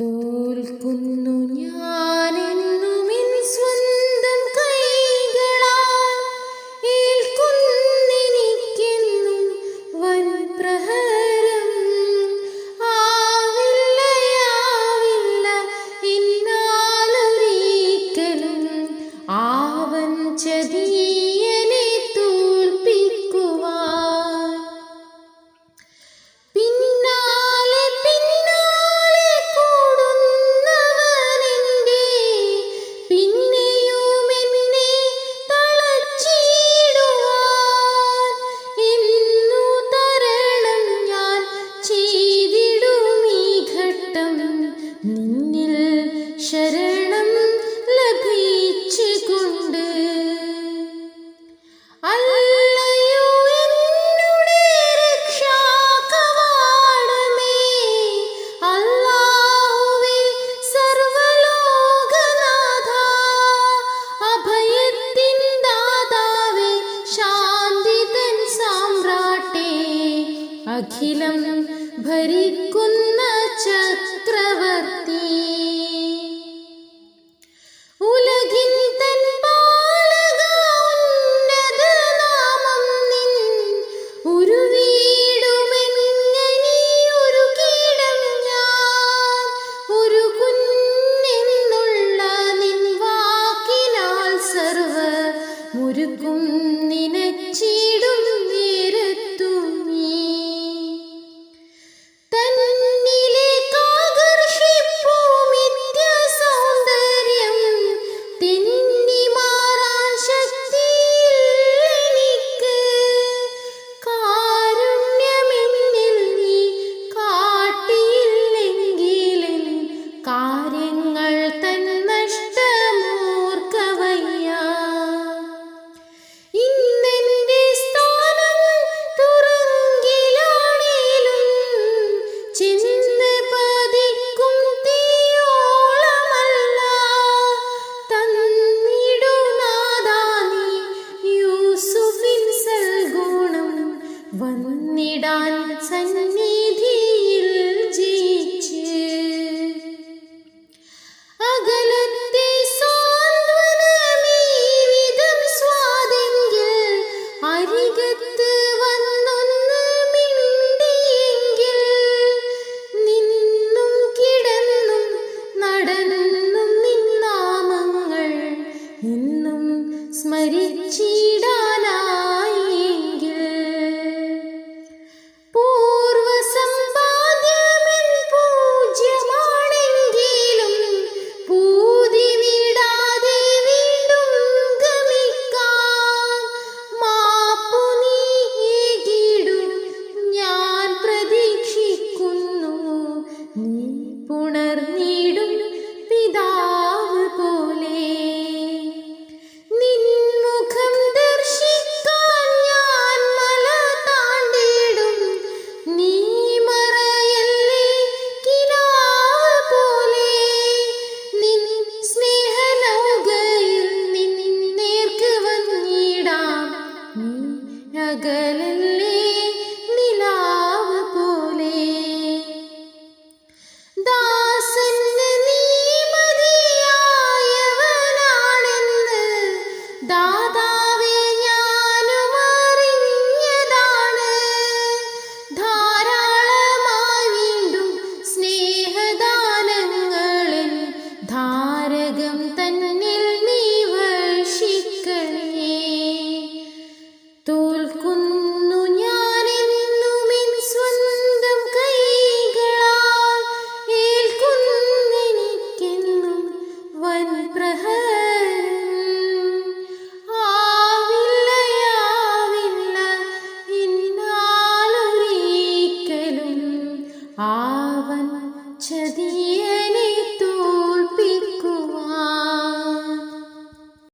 തോൽക്കുന്നു ഞാൻ. അഖിലം ഭരിക്കുന്ന ചക്രവർത്തി. ഉലകിൻ തൻ നാമം നിൻ ഒരു കീടം ഞാൻ. ഒരു നിൻ വാക്കിനാൽ സർവ 沉迷 Uh-huh.